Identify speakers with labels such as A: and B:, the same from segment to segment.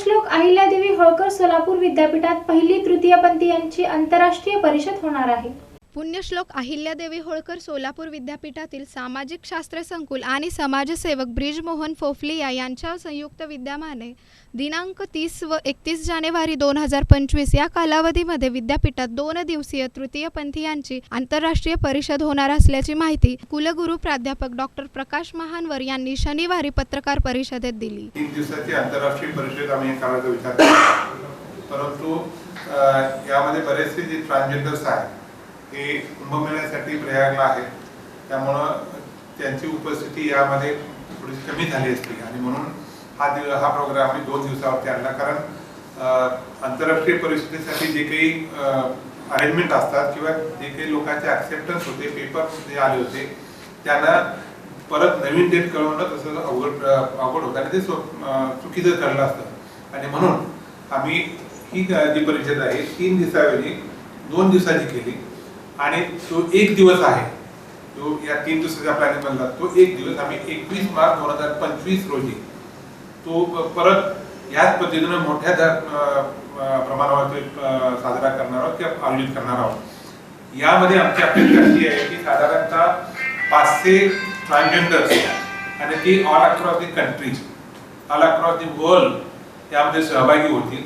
A: पुण्यश्लोक अहिल्यादेवी होळकर सोलापूर विद्यापीठात पहिली तृतीयपंथीयांची आंतरराष्ट्रीय परिषद होणार आहे.
B: पुण्यश्लोक अहिल्यादेवी होळकर सोलापूर विद्यापीठातील सामाजिक शास्त्र संकुल आणि समाजसेवक ब्रिजमोहन फोफलिया यांच्या संयुक्त विद्यमाने दिनांक तीस व एकतीस जानेवारी दोन हजार पंचवीस या कालावधीमध्ये विद्यापीठात दोन दिवसीय तृतीयपंथीयांची आंतरराष्ट्रीय परिषद होणार असल्याची माहिती कुलगुरू प्राध्यापक डॉक्टर प्रकाश महानवर यांनी शनिवारी पत्रकार परिषदेत दिली.
C: तीन दिवसाची आंतरराष्ट्रीय परिषद आम्ही विचार परंतु यामध्ये बरेचसे जे ट्रान्सजेंडर्स आहेत हे कुंभमेळ्यासाठी प्रयागला आहेत त्यामुळं त्यांची उपस्थिती यामध्ये थोडीशी कमी झाली असती. आणि म्हणून हा दिव हा प्रोग्राम आम्ही दोन दिवसावरती आणला. कारण आंतरराष्ट्रीय परिषदेसाठी जे काही अरेंजमेंट असतात किंवा जे काही लोकांचे ऍक्सेप्टन्स होते पेपर जे आले होते त्यांना परत नवीन डेट कळवणं तसं अवघड अवघड होतं. आणि ते चुकीचं ठरलं असतं. आणि म्हणून आम्ही ही जी परिषद आहे तीन दिवसावेळी दोन दिवसाची केली. आणि तो एक दिवस आहे. तो या तीन दिवसाच्या प्लॅनिंग बनला तो एक दिवस आम्ही एकवीस मार्च दोन हजार पंचवीस रोजी तो परत याच पद्धतीनं मोठ्या प्रमाणावर प्रमाणावरती साजरा करणार आहोत किंवा आयोजित करणार आहोत. यामध्ये आमची अपेक्षा अशी आहे की साधारणतः पाचशे ट्रान्सजेंडर्स आणि ती all across the countries all across the world यामध्ये सहभागी होतील.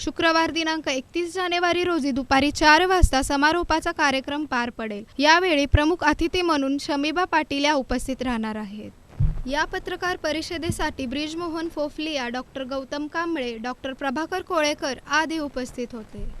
B: शुक्रवार दिनांक एकतीस जानेवारी रोजी दुपारी चार वाजता समारोपाचा कार्यक्रम पार पडेल. यावेळी प्रमुख अतिथी म्हणून शमीबा पाटील या उपस्थित राहणार आहेत. या पत्रकार परिषदेसाठी ब्रिजमोहन फोफलिया डॉक्टर गौतम कांबळे डॉक्टर प्रभाकर कोळेकर आदी उपस्थित होते.